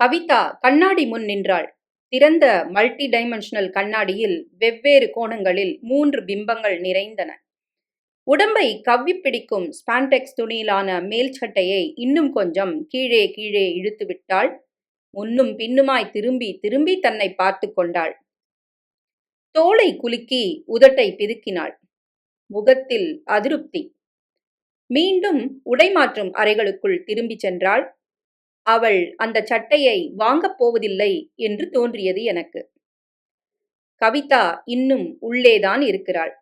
கவிதா கண்ணாடி முன் நின்றாள். திறந்த மல்டி டைமென்ஷனல் கண்ணாடியில் வெவ்வேறு கோணங்களில் மூன்று பிம்பங்கள் நிறைந்தன. உடம்பை கவ்வி பிடிக்கும் ஸ்பான்டெக்ஸ் துணியிலான மேல் சட்டையை இன்னும் கொஞ்சம் கீழே கீழே இழுத்து விட்டாள். முன்னும் பின்னுமாய் திரும்பி திரும்பி தன்னை பார்த்து கொண்டாள். தோளை குலுக்கி உதட்டை பிதுக்கினாள். முகத்தில் அதிருப்தி. மீண்டும் உடைமாற்றும் அறைகளுக்குள் திரும்பிச் சென்றாள். அவள் அந்த சட்டையை வாங்கப் போவதில்லை என்று தோன்றியது எனக்கு. கவிதா இன்னும் உள்ளேதான் இருக்கிறாள்.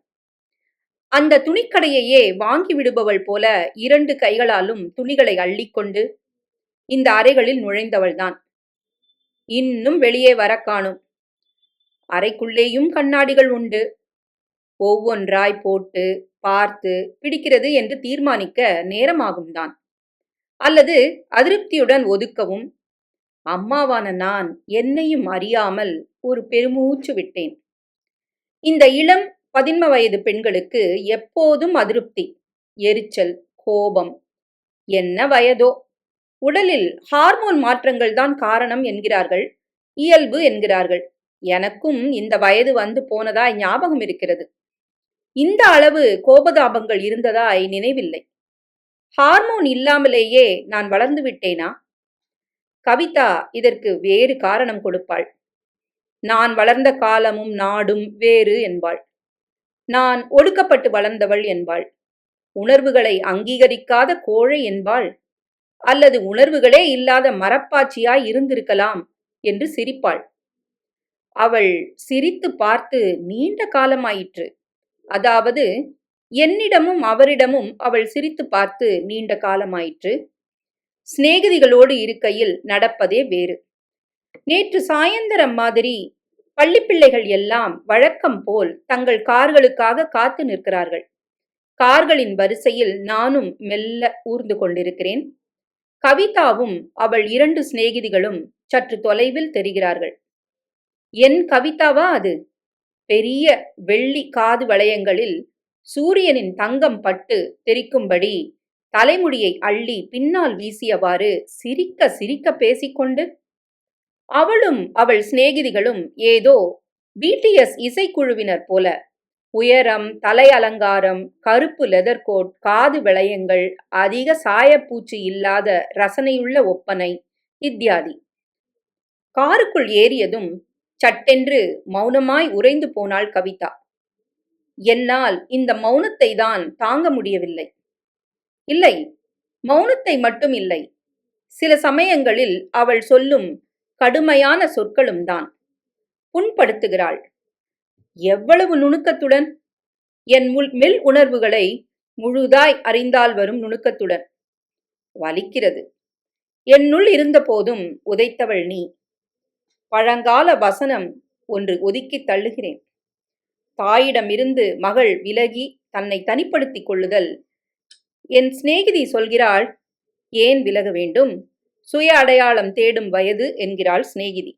அந்த துணிக்கடையையே வாங்கி விடுபவள் போல இரண்டு கைகளாலும் துணிகளை அள்ளிக்கொண்டு இந்த அறைகளில் நுழைந்தவள்தான். இன்னும் வெளியே வர காணும். அறைக்குள்ளேயும் கண்ணாடிகள் உண்டு. ஒவ்வொன்றாய் போட்டு பார்த்து பிடிக்கிறது என்று தீர்மானிக்க நேரமாகும் தான் அல்லது அதிருப்தியுடன் ஒதுக்கவும். அம்மாவான நான் என்னையும் அறியாமல் ஒரு பெருமூச்சு விட்டேன். இந்த இளம் பதின்ம வயது பெண்களுக்கு எப்போதும் அதிருப்தி எரிச்சல் கோபம். என்ன வயதோ? உடலில் ஹார்மோன் மாற்றங்கள் தான் காரணம் என்கிறார்கள் இயல்பு என்கிறார்கள். எனக்கும் இந்த வயது வந்து போனதாய் ஞாபகம் இருக்கிறது. இந்த அளவு கோபதாபங்கள் இருந்ததாய் நினைவில்லை. ஹார்மோன் இல்லாமலேயே நான் வளர்ந்து விட்டேனா? கவிதா இதற்கு வேறு காரணம் கொடுப்பாள். நான் வளர்ந்த காலமும் நாடும் வேறு என்பாள். நான் ஒடுக்கப்பட்டு வளர்ந்தவள் என்பாள். உணர்வுகளை அங்கீகரிக்காத கோழை என்பாள். அல்லது உணர்வுகளே இல்லாத மரப்பாச்சியாய் இருந்திருக்கலாம் என்று சிரிப்பாள். அவள் சிரித்து பார்த்து நீண்ட காலமாயிற்று. அதாவது என்னிடமும் அவரிடமும் அவள் சிரித்து பார்த்து நீண்ட காலமாயிற்று. சிநேகிதிகளோடு இருக்கையில் நடப்பதே வேறு. நேற்று சாயந்தரம் மாதிரி பள்ளிப்பிள்ளைகள் எல்லாம் வழக்கம் போல் தங்கள் கார்களுக்காக காத்து நிற்கிறார்கள். கார்களின் வரிசையில் நானும் மெல்ல ஊர்ந்து கொண்டிருக்கிறேன். கவிதாவும் அவள் இரண்டு சிநேகிதிகளும் சற்று தொலைவில் தெரிகிறார்கள். என் கவிதாவா அது? பெரிய வெள்ளி காது வளையங்களில் சூரியனின் தங்கம் பட்டு தெரிக்கும்படி தலைமுடியை அள்ளி பின்னால் வீசியவாறு சிரிக்க சிரிக்க பேசிக்கொண்டு அவளும் அவள் சிநேகிதிகளும் ஏதோ பிடிஎஸ் இசைக்குழுவினர் போல உயரம் தலை அலங்காரம் கருப்பு லெதர் கோட் காது வளையங்கள் அதிக சாயப்பூச்சி இல்லாத ரசனையுள்ள ஒப்பனை இத்தியாதி. காருக்குள் ஏறியதும் சட்டென்று மௌனமாய் உறைந்து போனாள் கவிதா. என்னால் இந்த மௌனத்தை தான் தாங்க முடியவில்லை. இல்லை மௌனத்தை மட்டும் இல்லை. சில சமயங்களில் அவள் சொல்லும் கடுமையான சொற்களும் தான். புண்படுத்துகிறாள். எவ்வளவு நுணுக்கத்துடன்? என் முல் மெல் உணர்வுகளை முழுதாய் அறிந்தால் வரும் நுணுக்கத்துடன். வலிக்கிறது. என்னுள் இருந்த போதும் உதைத்தவள் நீ. பழங்கால வசனம் ஒன்று ஒதுக்கித் தள்ளுகிறேன். தாயிடமிருந்து மகள் விலகி தன்னை தனிப்படுத்திக் கொள்ளுதல். என் சிநேகிதி சொல்கிறாள் ஏன் விலக வேண்டும்? சுய அடையாளம் தேடும் வயது என்கிறாள் சிநேகிதி.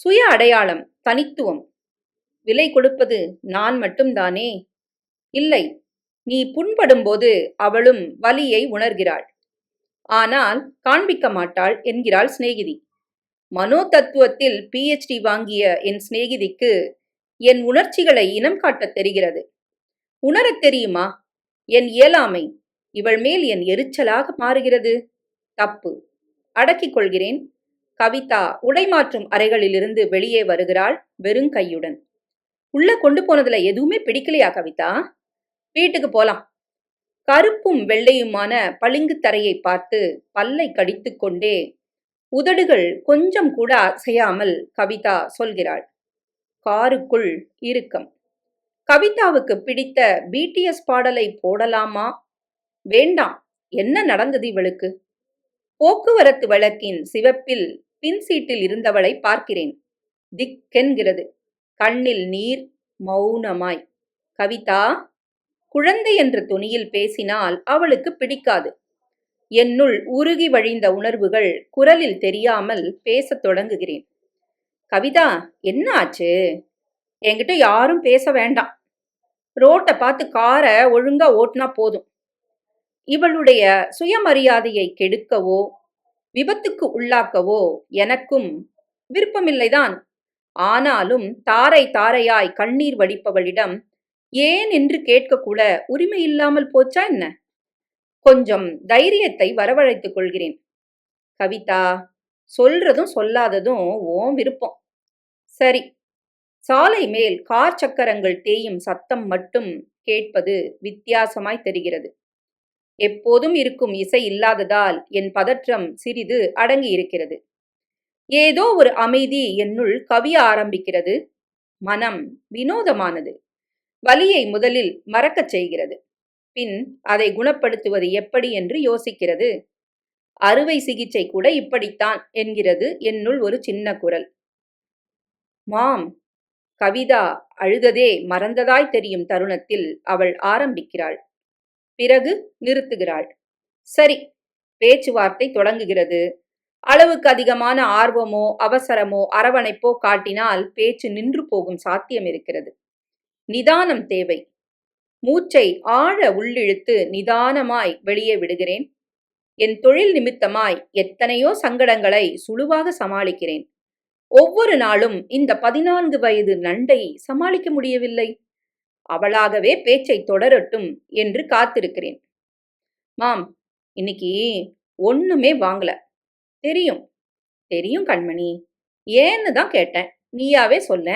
சுய அடையாளம் தனித்துவம். விலை கொடுப்பது நான் மட்டும்தானே இல்லை நீ புண்படும்போது அவளும் வலியை உணர்கிறாள். ஆனால் காண்பிக்க மாட்டாள் என்கிறாள் சிநேகிதி. மனோ தத்துவத்தில் பிஹெச்டி வாங்கிய என் சிநேகிதிக்கு என் உணர்ச்சிகளை இனம் காட்டத் தெரிகிறது. உணரத் தெரியுமா? என் இயலாமை இவள் மேல் என் எரிச்சலாக மாறுகிறது. தப்பு. அடக்கிக் கொள்கிறேன். கவிதா உடைமாற்றும் அறைகளிலிருந்து வெளியே வருகிறாள் வெறும் கையுடன். உள்ள கொண்டு போனதுல எதுவுமே பிடிக்கலையா கவிதா? வீட்டுக்கு போலாம். கருப்பும் வெள்ளையுமான பளிங்கு தரையை பார்த்து பல்லை கடித்துக்கொண்டே உதடுகள் கொஞ்சம் கூட அசையாமல் கவிதா சொல்கிறாள். காருக்குள் இறுக்கம். கவிதாவுக்கு பிடித்த பிடிஎஸ் பாடலை போடலாமா? வேண்டாம். என்ன நடந்தது இவளுக்கு? போக்குவரத்து வழக்கின் சிவப்பில் பின் சீட்டில் இருந்தவளை பார்க்கிறேன். திக்கென்கிறது. கண்ணில் நீர் மௌனமாய். கவிதா குழந்தை என்ற துணியில் பேசினால் அவளுக்கு பிடிக்காது. என்னுள் உருகி வழிந்த உணர்வுகள் குரலில் தெரியாமல் பேசத் தொடங்குகிறேன். கவிதா என்ன ஆச்சு? என்கிட்ட யாரும் பேச வேண்டாம். ரோட்டை பார்த்து காரை ஒழுங்கா ஓட்டினா போதும். இவளுடைய சுயமரியாதையை கெடுக்கவோ விபத்துக்கு உள்ளாக்கவோ எனக்கும் விருப்பமில்லைதான். ஆனாலும் தாரை தாரையாய் கண்ணீர் வடிப்பவளிடம் ஏன் என்று கேட்கக்கூட உரிமை இல்லாமல் போச்சா என்ன? கொஞ்சம் தைரியத்தை வரவழைத்துக் கொள்கிறேன். கவிதா சொல்றதும் சொல்லாததும் ஓம் விருப்பம். சரி. சாலை மேல் கார் சக்கரங்கள் தேயும் சத்தம் மட்டும் கேட்பது வித்தியாசமாய் தெரிகிறது. எப்போதும் இருக்கும் இசை இல்லாததால் என் பதற்றம் சிறிது அடங்கி இருக்கிறது ஏதோ ஒரு அமைதி என்னுள் கவிய ஆரம்பிக்கிறது. மனம் வினோதமானது. வலியை முதலில் மறக்கச் செய்கிறது. பின் அதை குணப்படுத்துவது எப்படி என்று யோசிக்கிறது. அறுவை சிகிச்சை கூட இப்படித்தான் என்கிறது. என்னுள் ஒரு சின்ன குரல். மாம். கவிதா அழுததே மறந்ததாய் தெரியும் தருணத்தில் அவள் ஆரம்பிக்கிறாள். பிறகு நிறுத்துகிறாள். சரி பேச்சுவார்த்தை தொடங்குகிறது. அளவுக்கு அதிகமான ஆர்வமோ அவசரமோ அரவணைப்போ காட்டினால் பேச்சு நின்று போகும் சாத்தியம் இருக்கிறது. நிதானம் தேவை. மூச்சை ஆழ உள்ளிழுத்து நிதானமாய் வெளியே விடுகிறேன். என் தொழில் நிமித்தமாய் எத்தனையோ சங்கடங்களை சுழுவாக சமாளிக்கிறேன். ஒவ்வொரு நாளும் இந்த பதினான்கு வயது நண்டை சமாளிக்க முடியவில்லை. அவளாகவே பேச்சை தொடரட்டும் என்று காத்திருக்கிறேன். மாம் இன்னைக்கு ஒண்ணுமே வாங்கல. தெரியும் தெரியும் கண்மணி. ஏன்னு தான் கேட்டேன். நீயாவே சொல்ல.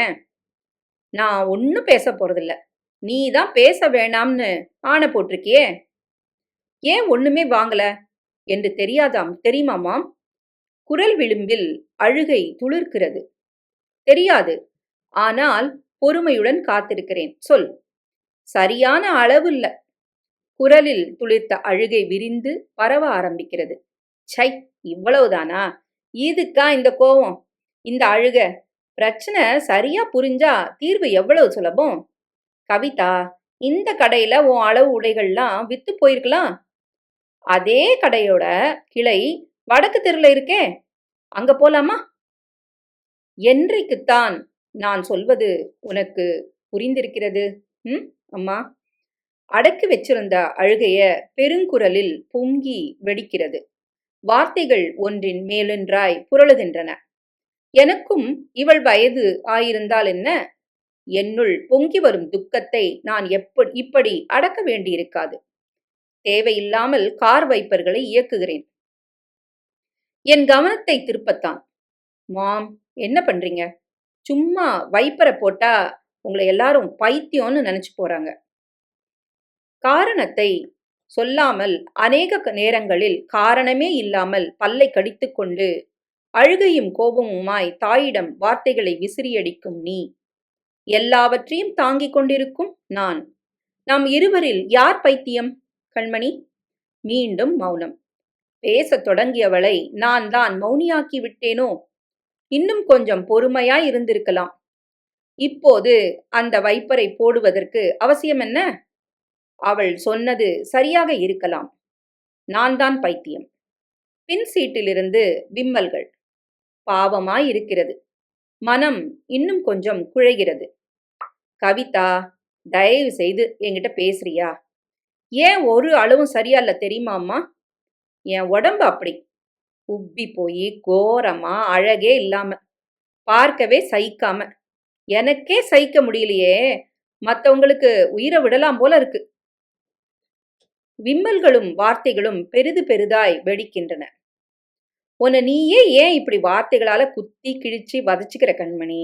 நான் ஒன்னும் பேச போறதில்ல. நீ தான் பேச வேணாம்னு ஆணை போட்டிருக்கியே. ஏன் ஒண்ணுமே வாங்கல? என்று தெரியாதாம் தெரியுமாமாம் குரல் விளிம்பில் அழுகை துளிர்க்கிறது. தெரியாது. ஆனால் பொறுமையுடன் காத்திருக்கிறேன். சொல். சரியான அளவு இல்ல குரலில் துளிர்த்த அழுகை விரிந்து பரவ ஆரம்பிக்கிறது. சை இவ்வளவுதானா? இதுக்கா இந்த கோவம்? இந்த அழுக. பிரச்சனை சரியா புரிஞ்சா தீர்வு எவ்வளவு சுலபம்? கவிதா இந்த கடையில உன் அளவு உடைகள்லாம் வித்து போயிருக்கலாம். அதே கடையோட கிளை வடக்கு தெருல இருக்கே அங்க போலாமா? என்றைக்குத்தான் நான் சொல்வது உனக்கு புரிந்திருக்கிறது? ம் அம்மா. அடக்கி வச்சிருந்த அழுகைய பெருங்குரலில் பொங்கி வெடிக்கிறது. வார்த்தைகள் ஒன்றின் மேலென்றாய் புரளுகின்றன. எனக்கும் இவள் வயது ஆயிருந்தால் என்ன? என்னுள் பொங்கி வரும் துக்கத்தை நான் எப்படி இப்படி அடக்க வேண்டியிருக்காது. தேவையில்லாமல் கார் வைப்பர்களை இயக்குகிறேன். என் கவனத்தை திருப்பத்தான். மாம் என்ன பண்றீங்க? சும்மா வைப்பரை போட்டா உங்களை எல்லாரும் பைத்தியம்னு நினைச்சு போறாங்க. காரணத்தை சொல்லாமல் அநேக நேரங்களில் காரணமே இல்லாமல் பல்லை கடித்துக்கொண்டு அழுகையும் கோபமுமாய் தாயிடம் வார்த்தைகளை விசிறியடிக்கும் நீ. எல்லாவற்றையும் தாங்கிக் கொண்டிருக்கும் நான். நாம் இருவரில் யார் பைத்தியம்? கண்மணி மீண்டும் மௌனம். பேசத் தொடங்கியவளை நான் தான் மௌனியாக்கி விட்டேனோ? இன்னும் கொஞ்சம் பொறுமையாய் இருந்திருக்கலாம். இப்போது அந்த வைப்பரை போடுவதற்கு அவசியம் என்ன? அவள் சொன்னது சரியாக இருக்கலாம். நான் தான் பைத்தியம். பின் சீட்டிலிருந்து விம்மல்கள். பாவமாய் இருக்கிறது. மனம் இன்னும் கொஞ்சம் குழைகிறது. கவிதா தயவு செய்து என்கிட்ட பேசுறியா? ஏன் ஒரு அளவும் சரியா இல்ல தெரியுமாம்மா என் உடம்பு அப்படி. உப்பி போய் கோரமா அழகே இல்லாம பார்க்கவே சகிக்காம. எனக்கே சகிக்க முடியலையே. மற்றவங்களுக்கு உயிரை விடலாம் போல இருக்கு. விம்மல்களும் வார்த்தைகளும் பெரிது பெரிதாய் வெடிக்கின்றன. உன்னை நீயே ஏன் இப்படி வார்த்தைகளால குத்தி கிழிச்சு வதச்சிக்கிற கண்மணி?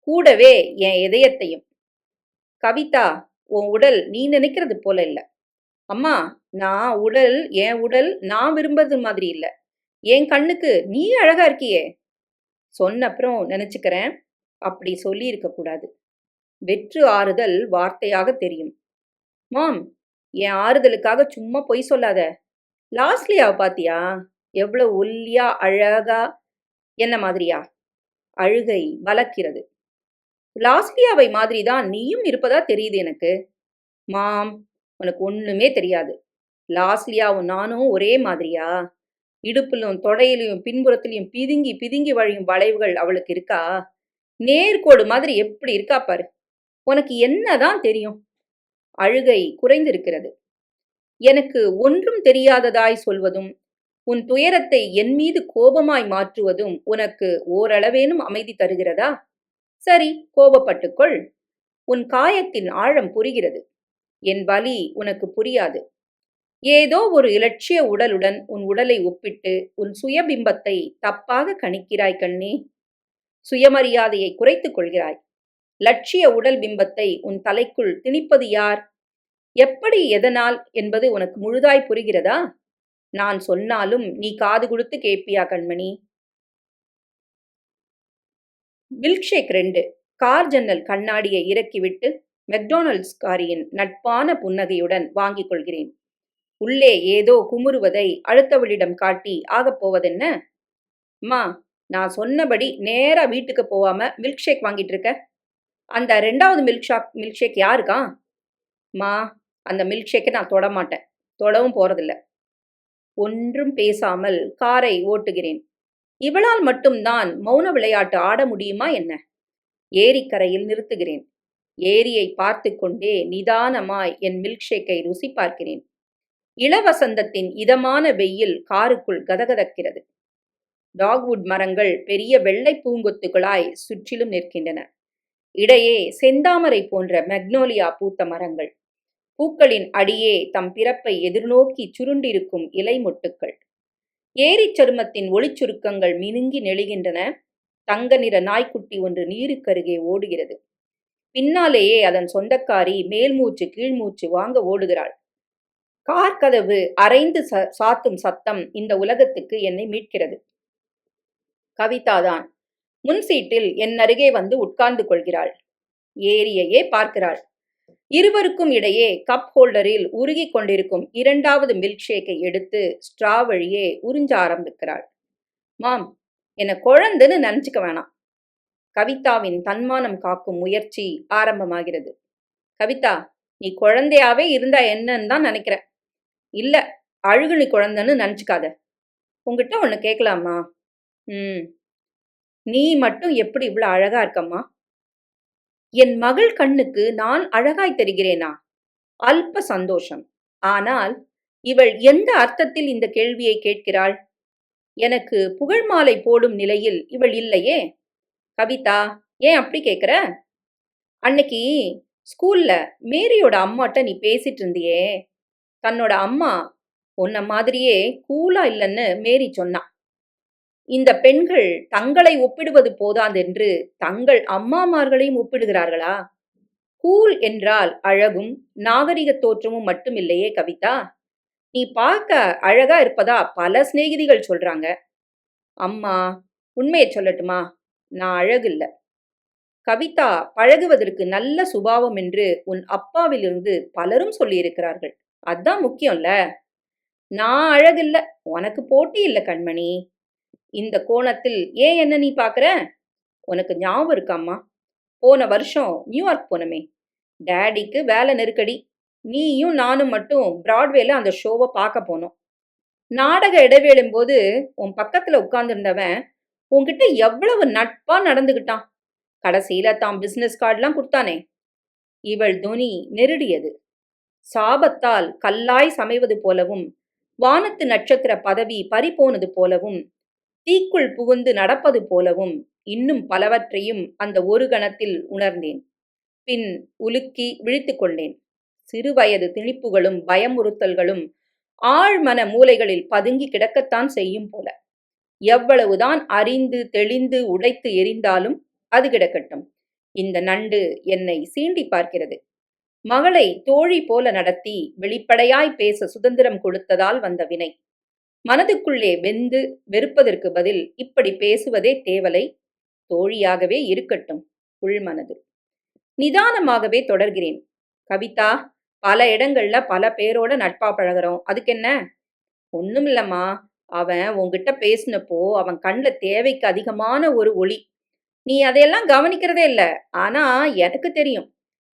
கூடவே என் இதயத்தையும். கவிதா உன் உடல் நீ நினைக்கிறது போல இல்லை. அம்மா நான் உடல் என் உடல் நான் விரும்புறது மாதிரி இல்லை. என் கண்ணுக்கு நீ அழகா இருக்கியே. சொன்னப்புறம் நினைச்சுக்கிறேன். அப்படி சொல்லி இருக்க கூடாது. வெற்று ஆறுதல் வார்த்தையாக தெரியும். மாம் என் ஆறுதலுக்காக சும்மா பொய் சொல்லாத. லாஸ்ட்லியாவை பாத்தியா? எவ்வளவு ஒல்லியா அழகா என்ன மாதிரியா? அழுகை வளர்க்கிறது. லாஸ்லியாவை மாதிரி தான் நீயும் இருப்பதா தெரியுது எனக்கு. மாம் உனக்கு ஒண்ணுமே தெரியாது. லாஸ்லியாவும் நானும் ஒரே மாதிரியா? இடுப்பிலும் தொடையிலையும் பின்புறத்திலையும் பிதுங்கி பிதுங்கி வழியும் வளைவுகள் அவளுக்கு இருக்கா? நேர்கோடு மாதிரி எப்படி இருக்கா பாரு. உனக்கு என்னதான் தெரியும்? அழுகை குறைந்திருக்கிறது. எனக்கு ஒன்றும் தெரியாததாய் சொல்வதும் உன் துயரத்தை என் மீது கோபமாய் மாற்றுவதும் உனக்கு ஓரளவேனும் அமைதி தருகிறதா? சரி கோபப்பட்டுக்கொள். உன் காயத்தின் ஆழம் புரிகிறது. என் வலி உனக்கு புரியாது. ஏதோ ஒரு இலட்சிய உடலுடன் உன் உடலை ஒப்பிட்டு உன் சுயபிம்பத்தை தப்பாக கணிக்கிறாய் கண்ணே. சுயமரியாதையை குறைத்துக் கொள்கிறாய். லட்சிய உடல் பிம்பத்தை உன் தலைக்குள் திணிப்பது யார்? எப்படி எதனால் என்பது உனக்கு முழுதாய் புரிகிறதா? நான் சொன்னாலும் நீ காது கொடுத்து கேட்பியா கண்மணி? மில்க்ஷேக் ரெண்டு. கார் ஜன்னல் கண்ணாடியை இறக்கிவிட்டு மெக்டோனல்ட்ஸ் காரியின் நட்பான புன்னகையுடன் வாங்கிக் கொள்கிறேன். உள்ளே ஏதோ குமுறுவதை அடுத்தவளிடம் காட்டி ஆகப்போவதென்ன அம்மா நான் சொன்னபடி நேரா வீட்டுக்கு போகாம மில்க் ஷேக் வாங்கிட்டு இருக்க. அந்த ரெண்டாவது மில்க் ஷாக் மில்க் ஷேக் யாருக்கா? மா அந்த மில்க் ஷேக்கை நான் தொட மாட்டேன். தொடவும் போறதில்ல. ஒன்றும் பேசாமல் காரை ஓட்டுகிறேன். இவளால் மட்டும் நான் மௌன விளையாட்டு ஆட முடியுமா என்ன? ஏரிக்கரையில் நிறுத்துகிறேன். ஏரியை பார்த்து கொண்டே நிதானமாய் என் மில்க்ஷேக்கை ருசி பார்க்கிறேன். இளவசந்தத்தின் இதமான வெயில் காருக்குள் கதகதக்கிறது. டாக்வுட் மரங்கள் பெரிய வெள்ளை பூங்கொத்துகளாய் சுற்றிலும் நிற்கின்றன. இடையே செந்தாமரை போன்ற மெக்னோலியா பூத்த மரங்கள். பூக்களின் அடியே தம் பிறப்பை எதிர்நோக்கி சுருண்டிருக்கும் இலை மொட்டுக்கள். ஏரிச் சருமத்தின் ஒளிச்சுருக்கங்கள் மினுங்கி நெழுகின்றன தங்க நிற நாய்க்குட்டி ஒன்று நீருக்கருகே ஓடுகிறது. பின்னாலேயே அதன் சொந்தக்காரி மேல்மூச்சு கீழ்மூச்சு வாங்க ஓடுகிறாள். கார் கதவு அரைந்து சாத்தும் சத்தம் இந்த உலகத்துக்கு என்னை மீட்கிறது. கவிதாதான் முன் சீட்டில் என் அருகே வந்து உட்கார்ந்து கொள்கிறாள். ஏரியையே பார்க்கிறாள். இருவருக்கும் இடையே கப் ஹோல்டரில் உருகி கொண்டிருக்கும் இரண்டாவது மில்க் ஷேக்கை எடுத்து ஸ்ட்ரா வழியே உறிஞ்ச ஆரம்பிக்கிறாள். மாம் என்னை குழந்தைன்னு நினச்சிக்க வேணாம். கவிதாவின் தன்மானம் காக்கும் முயற்சி ஆரம்பமாகிறது. கவிதா நீ குழந்தையாவே இருந்தா என்னன்னு தான் நினைக்கிறேன். இல்ல அழுகு நீ குழந்தைன்னு நினச்சிக்காத. உங்ககிட்ட ஒன்று கேட்கலாமா ம். நீ மட்டும் எப்படி இவ்வளோ அழகா இருக்கம்மா? என் மகள் கண்ணுக்கு நான் அழகாய் தெரிகிறேனா? அல்ப சந்தோஷம். ஆனால் இவள் எந்த அர்த்தத்தில் இந்த கேள்வியை கேட்கிறாள்? எனக்கு புகழ் மாலை போடும் நிலையில் இவள் இல்லையே. கவிதா ஏன் அப்படி கேட்குற அன்னைக்கு ஸ்கூல்ல மேரியோட அம்மாட்ட நீ பேசிட்டு இருந்தியே தன்னோட அம்மா உன்ன மாதிரியே கூலா இல்லைன்னு மேரி சொன்னான் இந்த பெண்கள் தங்களை ஒப்பிடுவது போதாதென்று தங்கள் அம்மாமார்களையும் ஒப்பிடுகிறார்களா? கூல் என்றால் அழகும் நாகரிக தோற்றமும் மட்டுமில்லையே கவிதா. நீ பார்க்க அழகா இருப்பதா பல சிநேகிதிகள் சொல்றாங்க. அம்மா உண்மையை சொல்லட்டுமா? நான் அழகில்ல. கவிதா பழகுவதற்கு நல்ல சுபாவம் என்று உன் அப்பாவிலிருந்து பலரும் சொல்லியிருக்கிறார்கள். அதான் முக்கியம்ல. நான் அழகில்ல. உனக்கு போட்டி இல்லை கண்மணி. இந்த கோணத்தில் ஏன் என்ன நீ பார்க்குற உனக்கு ஞாபகம் இருக்காம்மா போன வருஷம் நியூயார்க் போனமே. டேடிக்கு வேலை நெருக்கடி. நீயும் நானும் மட்டும் பிராட்வேல அந்த ஷோவை பார்க்க போனோம். நாடக இடைவேளும் போது உன் பக்கத்தில் உட்கார்ந்துருந்தவன் உன்கிட்ட எவ்வளவு நட்பா நடந்துகிட்டான்? கடைசியில தான் பிசினஸ் கார்டெலாம் கொடுத்தானே? இவள் துனி நெருடியது. சாபத்தால் கல்லாய் சமைவது போலவும் வானத்து நட்சத்திர பதவி பறிபோனது போலவும் தீக்குள் புகுந்து நடப்பது போலவும் இன்னும் பலவற்றையும் அந்த ஒரு கணத்தில் உணர்ந்தேன். பின் உலுக்கி விழித்து கொண்டேன். சிறுவயது திணிப்புகளும் பயமுறுத்தல்களும் ஆழ்மன மூலைகளில் பதுங்கி கிடக்கத்தான் செய்யும் போல. எவ்வளவுதான் அறிந்து தெளிந்து உடைத்து எரிந்தாலும் அது கிடக்கட்டும். இந்த நண்டு என்னை சீண்டி பார்க்கிறது. மகளை தோழி போல நடத்தி வெளிப்படையாய் பேச சுதந்திரம் கொடுத்ததால் வந்த வினை. மனதுக்குள்ளே வெந்து வெறுப்பதற்கு பதில் இப்படி பேசுவதே தேவலை. தோழியாகவே இருக்கட்டும் உள்மனது நிதானமாகவே தொடர்கிறேன். கவிதா பல இடங்கள்ல பல பேரோட நட்பா பழகிறோம். அதுக்கு என்ன இல்லம்மா அவன் உங்ககிட்ட பேசினப்போ அவன் கண்ணில் தேவைக்கு அதிகமான ஒரு ஒளி. நீ அதையெல்லாம் கவனிக்கிறதே இல்லை. ஆனா எனக்கு தெரியும்.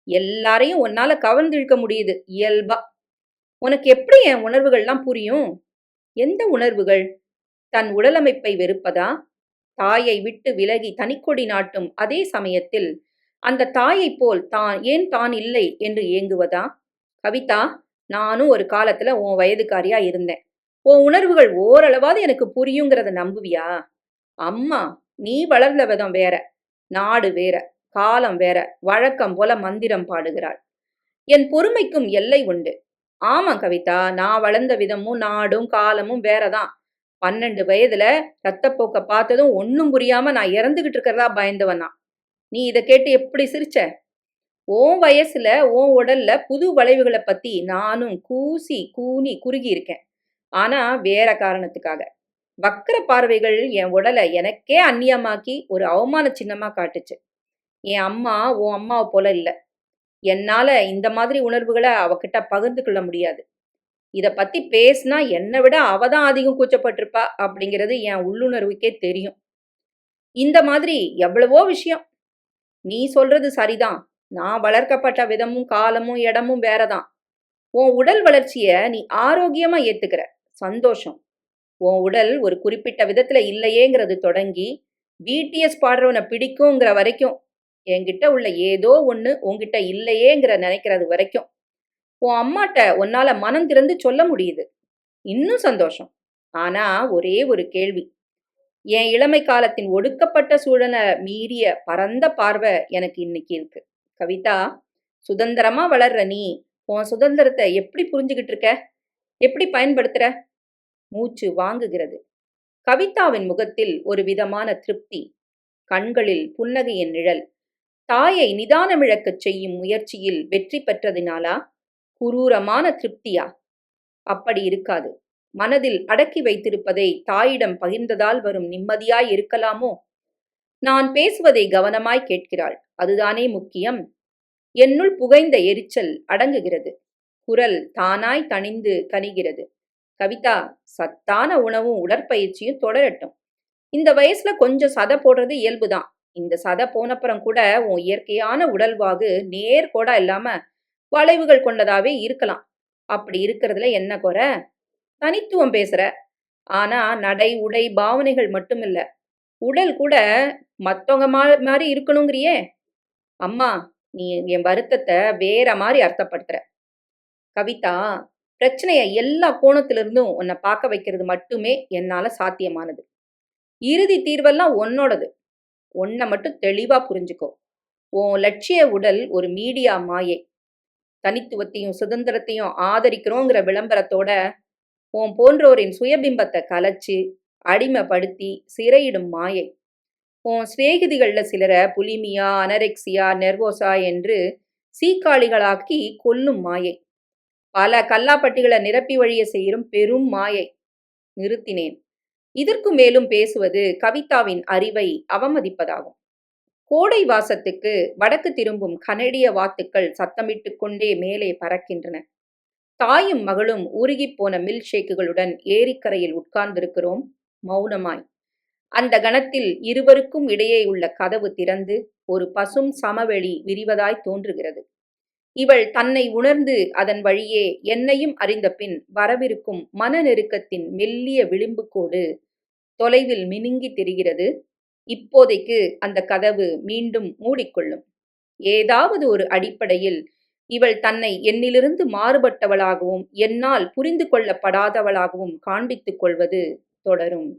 எல்லாரையும் உன்னால கவர்ந்திழுக்க முடியுது இயல்பா. உனக்கு எப்படி என் உணர்வுகள்லாம் புரியும்? எந்த உணர்வுகள்? தன் உடலமைப்பை வெறுப்பதா? தாயை விட்டு விலகி தனிக்கொடி நாட்டும் அதே சமயத்தில் அந்த தாயைப் போல் தான் ஏன் தான் இல்லை என்று ஏங்குவதா? கவிதா நானும் ஒரு காலத்துல உன் வயதுக்காரியா இருந்தேன். உன் உணர்வுகள் ஓரளவாவது எனக்கு புரியுங்கிறத நம்புவியா? அம்மா நீ வளர்ந்த விதம் வேற. நாடு வேற. காலம் வேற. வழக்கம் போல மந்திரம் பாடுகிறாள். என் பொறுமைக்கும் எல்லை உண்டு. ஆமா கவிதா நான் வளர்ந்த விதமும் நாடும் காலமும் வேறதான். பன்னெண்டு வயதுல ரத்தப்போக்க பார்த்ததும் ஒன்னும் புரியாம நான் இறந்துகிட்டு இருக்கிறதா பயந்தவனா. நீ இதை கேட்டு எப்படி சிரிச்ச? உன் வயசுல உன் உடல்ல புது வளைவுகளை பத்தி நானும் கூசி கூனி குறுகி இருக்கேன். ஆனா வேற காரணத்துக்காக. வக்கர பார்வைகள் என் உடலை எனக்கே அந்நியமாக்கி ஒரு அவமான சின்னமா காட்டுச்சு. என் அம்மா உன் அம்மாவை போல இல்லை. என்னால இந்த மாதிரி உணர்வுகளை அவகிட்ட பகிர்ந்து கொள்ள முடியாது. இதை பத்தி பேசினா என்னை விட அவ தான் அதிகம் கூச்சப்பட்டிருப்பா அப்படிங்கிறது என் உள்ளுணர்வுக்கே தெரியும். இந்த மாதிரி எவ்வளவோ விஷயம். நீ சொல்றது சரிதான். நான் வளர்க்கப்பட்ட விதமும் காலமும் இடமும் வேறதான். உன் உடல் வளர்ச்சியை நீ ஆரோக்கியமா ஏத்துக்கிற. சந்தோஷம். உன் உடல் ஒரு குறிப்பிட்ட விதத்துல இல்லையேங்கிறது தொடங்கி பிடிஎஸ் பாடுறவனை பிடிக்குங்கிற வரைக்கும் என்கிட்ட உள்ள ஏதோ ஒன்று உன்கிட்ட இல்லையேங்கிற நினைக்கிறது வரைக்கும் உன் அம்மாட்ட உன்னால மனம் திறந்து சொல்ல முடியுது. இன்னும் சந்தோஷம். ஆனா ஒரே ஒரு கேள்வி. என் இளமை காலத்தின் ஒடுக்கப்பட்ட சூழலை மீறிய பரந்த பார்வை எனக்கு இன்னைக்கு இருக்கு. கவிதா சுதந்திரமா வளர்ற நீ உன் சுதந்திரத்தை எப்படி புரிஞ்சுக்கிட்டு இருக்க? எப்படி பயன்படுத்துற? மூச்சு வாங்குகிறது. கவிதாவின் முகத்தில் ஒரு விதமான திருப்தி. கண்களில் புன்னகையின் நிழல். தாயை நிதானமிழக்கச் செய்யும் முயற்சியில் வெற்றி பெற்றதினாலா? குரூரமான திருப்தியா? அப்படி இருக்காது. மனதில் அடக்கி வைத்திருப்பதை தாயிடம் பகிர்ந்ததால் வரும் நிம்மதியாய் இருக்கலாமோ? நான் பேசுவதை கவனமாய் கேட்கிறாள். அதுதானே முக்கியம்? என்னுள் புகைந்த எரிச்சல் அடங்குகிறது. குரல் தானாய் தணிந்து கனிகிறது கவிதா சத்தான உணவும் உடற்பயிற்சியும் தொடரட்டும். இந்த வயசுல கொஞ்சம் சதை போடுறது இயல்புதான். இந்த சதை போனப்புறம் கூட உன் இயற்கையான உடல்வாகு நேர்கோடா இல்லாம வளைவுகள் கொண்டதாவே இருக்கலாம். அப்படி இருக்கிறதுல என்ன குறை? தனித்துவம் பேசுற. ஆனா நடை உடை பாவனைகள் மட்டும் இல்ல உடல் கூட மத்தவங்க மாதிரி இருக்கணுங்கிறியே. அம்மா நீ என் வருத்தத்தை வேற மாதிரி அர்த்தப்படுத்துற. கவிதா பிரச்சனையை எல்லா கோணத்திலிருந்தும் உன்னை பார்க்க வைக்கிறது மட்டுமே என்னால் சாத்தியமானது. இறுதி தீர்வெல்லாம் உன்னோடது. உன்னை மட்டும் தெளிவாக புரிஞ்சுக்கோ. உன் லட்சிய உடல் ஒரு மீடியா மாயை. தனித்துவத்தையும் சுதந்திரத்தையும் ஆதரிக்கிறோங்கிற விளம்பரத்தோட உன் போன்றோரின் சுயபிம்பத்தை கலைச்சு அடிமைப்படுத்தி சிறையிடும் மாயை. உன் சிநேகிதிகளில் சிலரை புலிமியா அனரெக்சியா நெர்வோசா என்று சீக்காளிகளாக்கி கொல்லும் மாயை. பல கல்லாப்பட்டிகளை நிரப்பி வழிய செய்யும் பெரும் மாயை. நிறுத்தினேன். இதற்கு மேலும் பேசுவது கவிதாவின் அறிவை அவமதிப்பதாகும். கோடை வாசத்துக்கு வடக்கு திரும்பும் கனடிய வாத்துக்கள் சத்தமிட்டு கொண்டே மேலே பறக்கின்றன. தாயும் மகளும் உருகிப்போன மில் ஷேக்குகளுடன் ஏரிக்கரையில் உட்கார்ந்திருக்கிறோம் மௌனமாய். அந்த கணத்தில் இருவருக்கும் இடையே உள்ள கதவு திறந்து ஒரு பசும் சமவெளி விரிவதாய் தோன்றுகிறது. இவள் தன்னை உணர்ந்து அதன் வழியே என்னையும் அறிந்த பின் வரவிருக்கும் மன நெருக்கத்தின் மெல்லிய விளிம்புக்கோடு தொலைவில் மினுங்கி தெரிகிறது. இப்போதைக்கு அந்த கதவு மீண்டும் மூடிக்கொள்ளும். ஏதாவது ஒரு அடிப்படையில் இவள் தன்னை என்னிலிருந்து மாறுபட்டவளாகவும் என்னால் புரிந்து கொள்ளப்படாதவளாகவும் காண்பித்துக் கொள்வது தொடரும்.